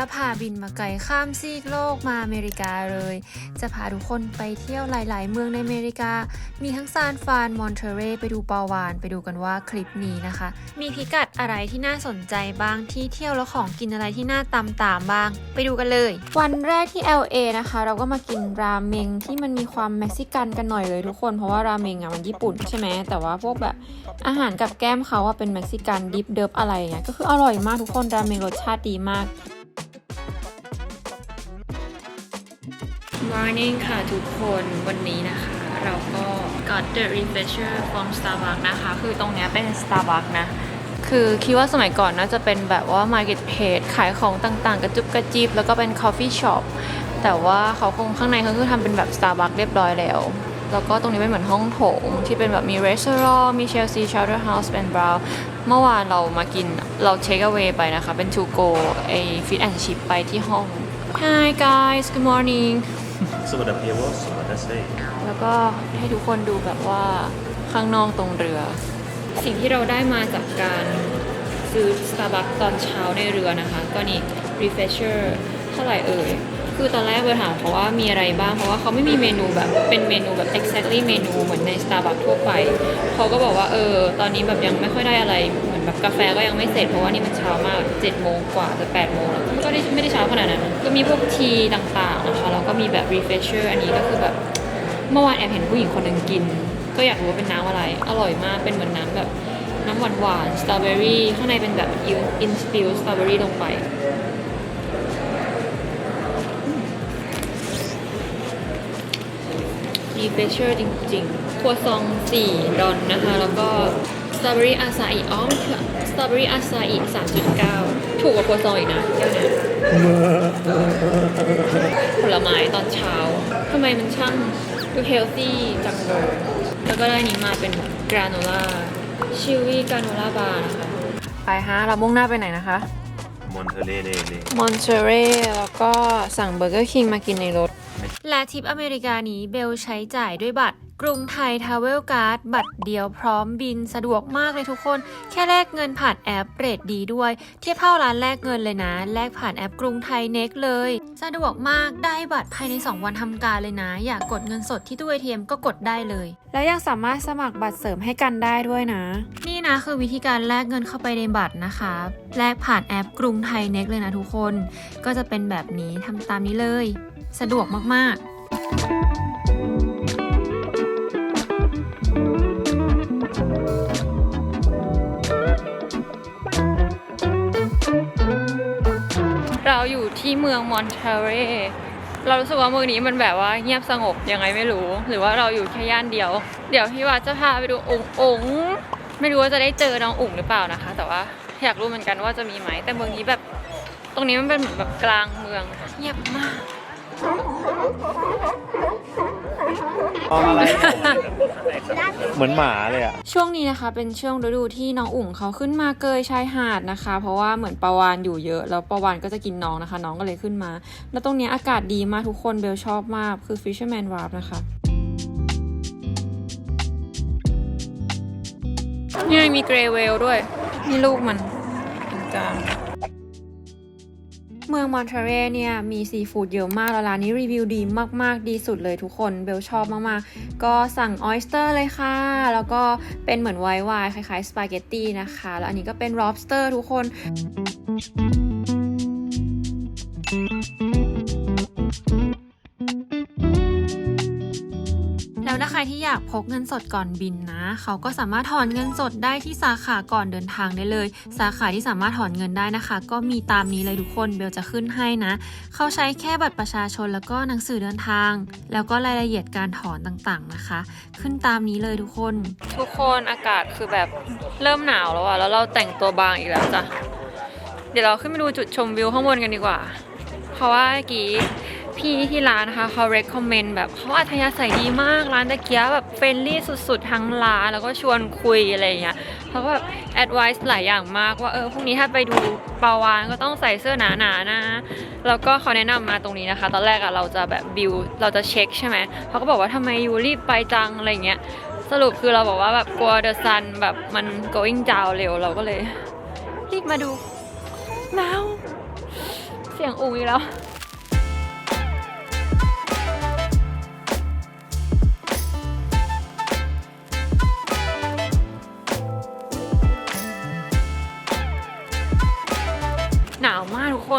ทริปนี้แล้วพาบินมาไกลข้ามซีกโลกมาอเมริกาเลย จะพาทุกคนไปเที่ยวหลาย ๆ เมืองในอเมริกา มีทั้งซานฟรานมอนเทเรไปดูปาวาน ไปดูกันว่าคลิปนี้นะคะ มีพิกัดอะไรที่น่าสนใจบ้างที่เที่ยวแล้วของกินอะไรที่น่าตามตามบ้าง ไปดูกันเลย วันแรกที่ LA นะคะ เราก็มากินราเมงที่มันมีความเม็กซิกันกันหน่อยเลยทุกคนเพราะว่าราเมงอะมันญี่ปุ่นใช่ไหมแต่ว่าพวกแบบอาหารกับแก้มเขาอะเป็นเม็กซิกันดิฟเดิฟอะไรเงี้ยก็คืออร่อยมากทุกคนราเมงรสชาติดีมาก Morning ค่ะทุกคนวันนี้นะคะ เราก็ got the refresher from Starbucks นะคะ คือตรงเนี้ยเป็น Starbucks นะ คือคิดว่าสมัยก่อนน่าจะเป็นแบบว่า market place ขายของต่างๆ กระจุบกระจิบแล้วก็เป็น coffee shop แต่ว่าเขาคงข้างในเขาคือทำเป็นแบบ Starbucks เรียบร้อยแล้ว แล้วก็ตรงนี้เป็นเหมือนห้องโถง ที่เป็นแบบมี restaurant มี Chelsea Chowder House เป็น brown เมื่อวานเรามากินเรา take away ไปนะคะ เป็น to go ไอ fit and chip ไปที่ห้อง Hi guys good morning Så var det PWS som var det säg. แล้วก็ให้ทุกคนดูแบบว่าข้างนอกตรงเรือ สิ่งที่เราได้มาจากการซื้อ Starbucks ตอนเช้าในเรือนะคะ ก็นี่ refresher เท่าไหร่เอ่ย คือตอนแรกเบอร์ถามเขาว่ามีอะไรบ้าง เพราะว่าเขาไม่มีเมนูแบบเป็นเมนูแบบ exactly เมนูเหมือนใน Starbucks ทั่วไป เขาก็บอกว่าเออ ตอนนี้แบบยังไม่ค่อยได้อะไร อนแบบกาแฟก็ยังไม่เสร็จเพราะว่านี่มันเช้ามาก7โมงกว่าจะ8โมงแล้วก็ได้ไม่ได้เช้าขนาดนั้น ก็มีพวกทีต่างๆนะคะแล้วก็มีแบบ refresher อันนี้ก็คือแบบเมื่อวานแอบเห็นผู้หญิงคนหนึ่งกิน ก็อยากรู้ว่าเป็นน้ำอะไร อร่อยมากเป็นเหมือนน้ำแบบน้ำหวานหวานสตรอเบอรี่ข้างในเป็นแบบอินสปิลสตรอเบอรี่ลงไปรีเฟชเชอร์จริงๆครัวซอง 4 ดอนนะคะ แล้วก็ ตรอเบอรี่อาซาอิอ๋อสตรอเบอรี่อาซาอิ3.9ถูกกว่าครัวซองอีกนะแก้วเนี้ยผลไม้ตอนเช้าทำไมมันช่างดูเฮลตี้จังเลยแล้วก็ได้นี้มาเป็นกราโนล่าชิวี่กราโนล่าบาร์นะคะไปฮะ เรามุ่งหน้าไปไหนนะคะ Monterey มอนเ e เรแล้วก็สั่งเบอร์เกอร์คิงมากินในรถ และทริปอเมริกานี้เบลใช้จ่ายด้วยบัตร กรุงไทยทาวเวลการ์ดบัตรเดียวพร้อมบินสะดวกมากเลยทุกคน แค่แลกเงินผ่านแอปเรทดีด้วย เทียบเท่าร้านแลกเงินเลยนะ แลกผ่านแอปกรุงไทยเน็กเลย สะดวกมากได้บัตรภายใน 2 วันทำการเลยนะ อยากกดเงินสดที่ตู้ ATM ก็กดได้เลย และยังสามารถสมัครบัตรเสริมให้กันได้ด้วยนะ นี่นะคือวิธีการแลกเงินเข้าไปในบัตรนะคะแลกผ่านแอปกรุงไทยเน็กเลยนะทุกคน ก็จะเป็นแบบนี้ทำตามนี้เลย สะดวกมากๆ อยู่ที่เมืองมอนเทเรเรารู้สึกว่าเมืองนี้มันแบบว่าเงียบสงบยังไงไม่รู้ หรือว่าเราอยู่แค่ย่านเดียว เดี๋ยวพี่ว่าจะพาไปดูองค์องค์ไม่รู้ว่าจะได้เจอน้องอุ๋งหรือเปล่านะคะ แต่ว่าอยากรู้เหมือนกันว่าจะมีไหมแต่เมืองนี้แบบ ตรงนี้มันเป็นเหมือนแบบกลางเมืองเงียบมาก เหมือนหมาเลยอะช่วงนี้นะคะเป็นช่วงฤดูที่น้องอุ๋งเขาขึ้นมาเกยชายหาดนะคะ เพราะว่าเหมือนปลาวานอยู่เยอะ แล้วปลาวานก็จะกินน้องนะคะ น้องก็เลยขึ้นมา แล้วตรงเนี้ยอากาศดีมากทุกคนเบลชอบมากคือ Fisherman Wharf นะคะนี่มีเกรเวลด้วย นี่ลูกมันตรงกลาง เมืองมอนเทเรเนี่ยมีซีฟู้ดเยอะมากแล้วร้านนี้รีวิวดีมากๆดีสุดเลยทุกคนเบลชอบมากๆ ก็สั่งออสเตอร์เลยค่ะ แล้วก็เป็นเหมือนไวน์ไวน์คล้ายๆสปาเกตตี้นะคะ แล้วอันนี้ก็เป็น lobster ทุกคนแล้ ใครที่อยากพกเงินสดก่อนบินนะ เขาก็สามารถถอนเงินสดได้ที่สาขาก่อนเดินทางได้เลย สาขาที่สามารถถอนเงินได้นะคะ ก็มีตามนี้เลยทุกคนเบลจะขึ้นให้นะ เขาใช้แค่บัตรประชาชนแล้วก็หนังสือเดินทาง แล้วก็รายละเอียดการถอนต่างๆนะคะ ขึ้นตามนี้เลยทุกคน ทุกคนอากาศคือแบบเริ่มหนาวแล้วอะแล้วเราแต่งตัวบางอีกแล้วจ้ะเดี๋ยวเราขึ้นไปดูจุดชมวิวข้างบนกันดีกว่า เพราะว่าเมื่อกี้ พี่ที่ร้านนะคะเขา recommend แบบเขาอัธยาศัยดีมากร้านตะเกียบแบบเฟรนลี่สุดๆ ทั้งร้านแล้วก็ชวนคุยอะไรอย่างเงี้ยเขาก็แบบ advice หลายอย่างมากว่าเออพรุ่งนี้ถ้าไปดูปลาวานก็ต้องใส่เสื้อหนาๆนะแล้วก็เขาแนะนำมาตรงนี้นะคะ ตอนแรกอะเราจะแบบบิวเราจะเช็คใช่ไหมเขาก็บอกว่าทำไมอยู่รีบไปจังอะไรเงี้ยสรุปคือเราบอกว่าแบบกลัวเดอะซันแบบมัน going down เร็วเราก็เลยรีบมาดูหนาวสียงอูอีกแล้ว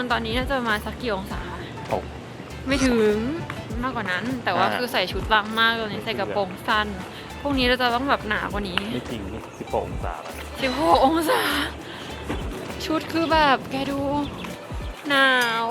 นตอนนี้น่าจะประมาณสักกี่องศาคะหกไม่ถึงมากกว่านั้น แต่ว่าอ่า คือใส่ชุดบางมากตอนนี้ใส่กระโปรงสั้น พวกนี้เราจะต้องแบบหนากว่านี้ไม่จริงนี่สิบหกองศาแล้ว16องศา ชุดคือแบบแกดู หนาว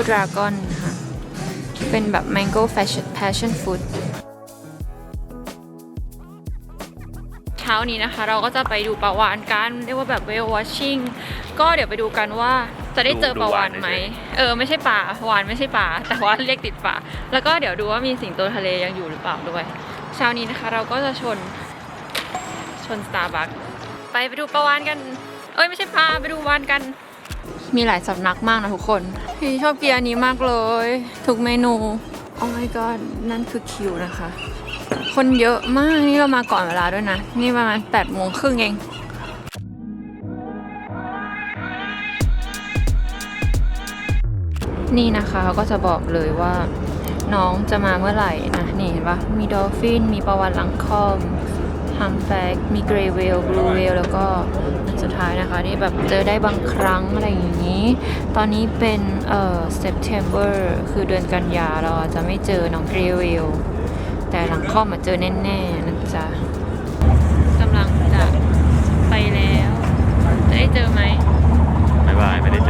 อะ Mango Dragon ค่ะ เป็นแบบ Mango Fashion Passion Food เช้านี้นะคะ เราก็จะไปดูปลาวานกัน เรียกว่าแบบ whale watching ก็เดี๋ยวไปดูกันว่าจะได้เจอปลาวานไหม เออไม่ใช่ปลาวานไม่ใช่ปลาแต่ว่าเรียกติดปลาแล้วก็เดี๋ยวดูว่ามีสิงโตทะเลยังอยู่หรือเปล่าด้วย เช้านี้นะคะเราก็จะชนชน Starbucks ไปไปดูปลาวานกัน เอ้ยไม่ใช่ปลาไปดูวานกัน มีหลายสำนักมากนะทุกคน พี่ชอบกินอันนี้มากเลย ทุกเมนู โอ้ my god นั่นคือคิวนะคะ คนเยอะมากนี่เรามาก่อนเวลาด้วยนะ นี่ประมาณ8โมงครึ่งเองนี่นะคะเขาก็จะบอกเลยว่าน้องจะมาเมื่อไหร่นะนี่เห็นปะมีดอลฟินมีปลาวานหลังคอม ฮัมแฟกมีเกรเวลบลูเวลแล้วก็สุดท้ายนะคะที่แบบเจอได้บางครั้งอะไรอย่างนี้ ตอนนี้เป็นเอ่อ September คือเดือนกันยาเราจะไม่เจอน้องเกรเวลแต่หลังคอมมาเจอแน่ๆนะจ๊ะกำลังจะไปแล้ว จะได้เจอไหมไม่บายไม่ได้เจอ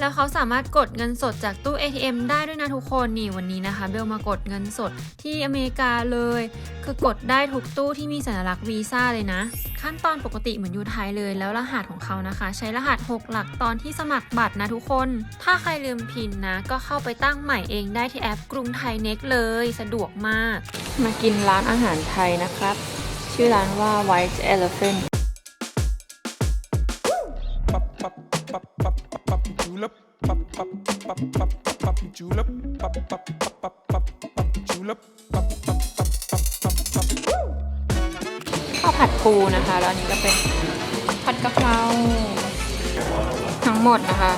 แล้วเขาสามารถกดเงินสดจากตู้ ATM ได้ด้วยนะทุกคนนี่วันนี้นะคะ เบลมากดเงินสดที่อเมริกาเลย คือกดได้ทุกตู้ที่มีสัญลักษณ์วีซ่าเลยนะ ขั้นตอนปกติเหมือนอยู่ไทยเลย แล้วรหัสของเขานะคะ ใช้รหัส 6 หลักตอนที่สมัครบัตรนะทุกคน ถ้าใครลืมพินนะ ก็เข้าไปตั้งใหม่เองได้ที่แอปกรุงไทยเน็กเลย สะดวกมาก มากินร้านอาหารไทยนะครับ ชื่อร้านว่า White Elephant julep pop pop pop pop pop pop julep pop pop pop pop pop pop julep pop pop pop pop pop pop ข้าวผัดปูนะคะ แล้วอันนี้ก็เป็นผัดกะเพราทั้งหมดนะคะ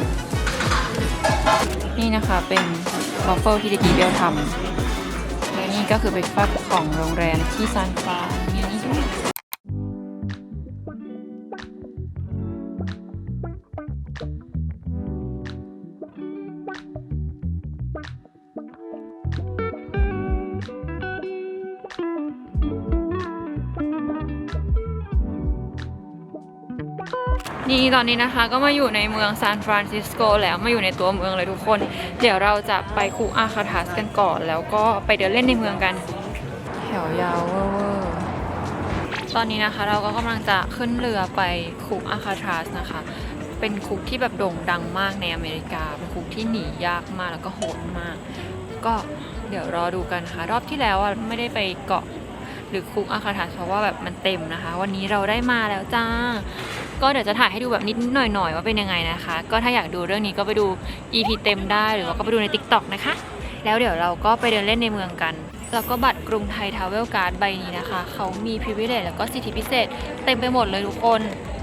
55.49 นี่นะคะเป็นวอฟเฟิลที่ตะกี้เบลทำและนี่ก็คือเบรกฟาสต์ของโรงแรมที่ซานฟรานมีอันนี้ด้วย ตอนนี้นะคะก็มาอยู่ในเมืองซานฟรานซิสโกแล้วมาอยู่ในตัวเมืองเลยทุกคน เดี๋ยวเราจะไปคูอาคาทัสกันก่อน แล้วก็ไปเดินเล่นในเมืองกัน แถวยาวเวอร์ตอนนี้นะคะเราก็กำลังจะขึ้นเรือไปคุกอาคาทัสนะคะ เป็นคุกที่แบบโด่งดังมากในอเมริกา เป็นคุกที่หนียากมากแล้วก็โหดมาก ก็เดี๋ยวรอดูกันค่ะรอบที่แล้วอะไม่ได้ไปเกาะหรือคุกอาคาทัสเพราะว่าแบบมันเต็มนะคะ วันนี้เราได้มาแล้วจ้า ก็เดี๋ยวจะถ่ายให้ดูแบบนิดหน่อยๆว่าเป็นยังไงนะคะ ก็ถ้าอยากดูเรื่องนี้ก็ไปดู EP เต็มได้หรือว่าก็ไปดูใน TikTok นะคะ แล้วเดี๋ยวเราก็ไปเดินเล่นในเมืองกัน แล้วก็บัตรกรุงไทยทาวเวลการ์ดใบนี้นะคะ เขามีพ r i เวเล e แล้วก็สิทธิพิเศษ เต็มไปหมดเลยทุกคน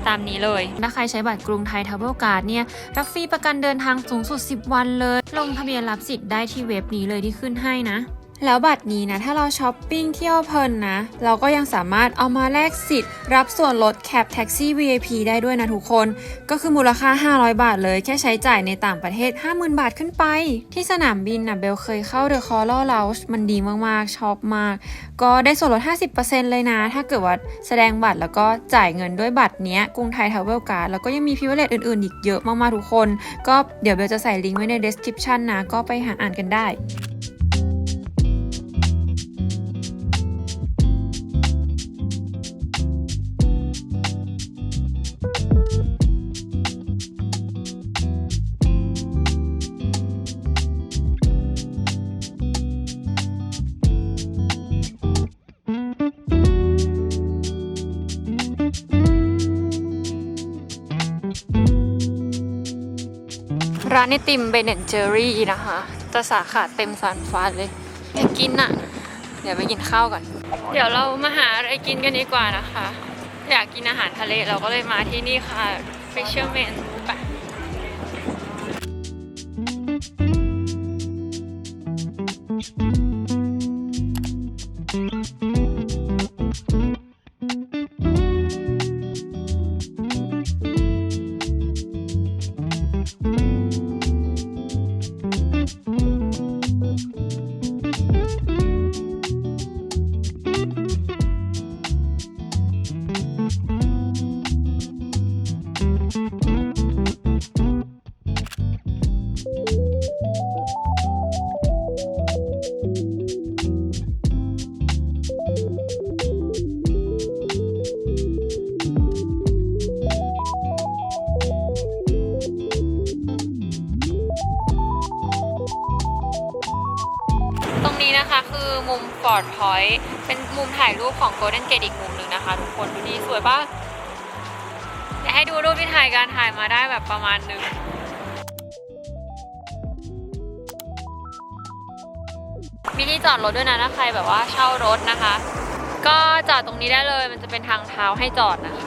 ตามนี้เลย ถ้าใครใช้บัตรกรุงไทยทาวเวลการ์ดเนี่ย รับฟรีประกันเดินทางสูงสุด 10 วันเลย ลงทะเบียนรับสิทธิ์ได้ที่เว็บนี้เลยที่ขึ้นให้นะ แล้วบัตรนี้นะ ถ้าเราช้อปปิ้งเที่ยวเพลินนะ เราก็ยังสามารถเอามาแลกสิทธิ์ รับส่วนลดแคปแท็กซี่ VIP ได้ด้วยนะทุกคน ก็คือมูลค่า 500 บาทเลย แค่ใช้จ่ายในต่างประเทศ 50,000 บาทขึ้นไป ที่สนามบินนะเบลเคยเข้าเดอะคอร์ล l ล u มันดีมากๆชอบมาก ก็ได้ส่วนลด 50%เลยนะ ถ้าเกิดว่าแสดงบัตรแล้วก็จ่ายเงินด้วยบัตรเนี้ยกรุงไทยทาวเวลการ์ดแล้วก็ยังมีพิเวเลตอื่นๆอีกเยอะมากๆทุกคน ก็เดี๋ยวเบลจะใส่ลิงก์ไว้ใน description นะก็ไปหาอ่านกันได้ ร้านไอติมเบเนนเจอรี่นะคะจะสาขาเต็มซานฟรานเลยอยากกินอะเดี๋ยวไปกินข้าวก่อน เดี๋ยวเรามาหาอะไรกินกันดีกว่านะคะ อยากกินอาหารทะเลเราก็เลยมาที่นี่ค่ะ Fisherman ไปต มุมถ่ายรูปของโกลเด้นเกตอีกมุมหนึ่งนะคะ ทุกคนดูดีสวยปะเดี๋ยวให้ดูรูปที่ถ่ายการถ่ายมาได้แบบประมาณหนึงมีที่จอดรถด้วยนะถ้าใครแบบว่าเช่ารถนะคะ ก็จอดตรงนี้ได้เลยมันจะเป็นทางเท้าให้จอดนะคะ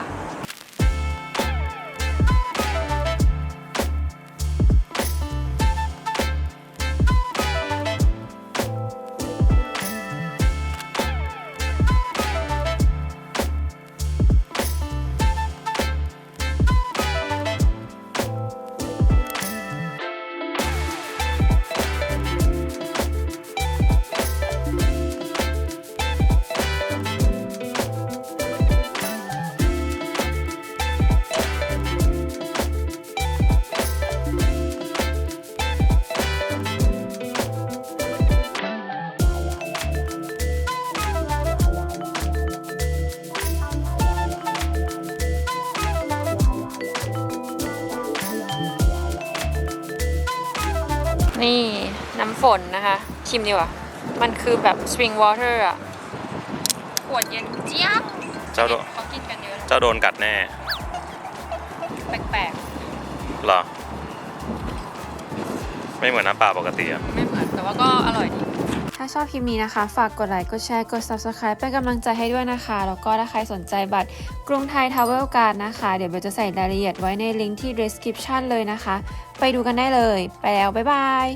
น้ำฝนนะคะ ชิมดีกว่า มันคือแบบ spring water อะขวดเย็นเจี๊ยบเจ้าโดนเขากินกันเยอะนะเจ้าโดนกัดแน่ แปลกเหรอ ไม่เหมือนน้ำเปล่าปกติอะๆไม่เหมือน แต่ว่าก็อร่อยดีถ้าชอบคลิปนี้นะคะ ฝากกดไลค์ กดแชร์ กด subscribe เป็นกำลังใจให้ด้วยนะคะ แล้วก็ถ้าใครสนใจบัตรกรุงไทยทาวเวลการ์ดนะคะ เดี๋ยวเบลจะใส่รายละเอียดไว้ในลิงก์ที่ description เลยนะคะ ไปดูกันได้เลย ไปแล้ว บ๊ายบาย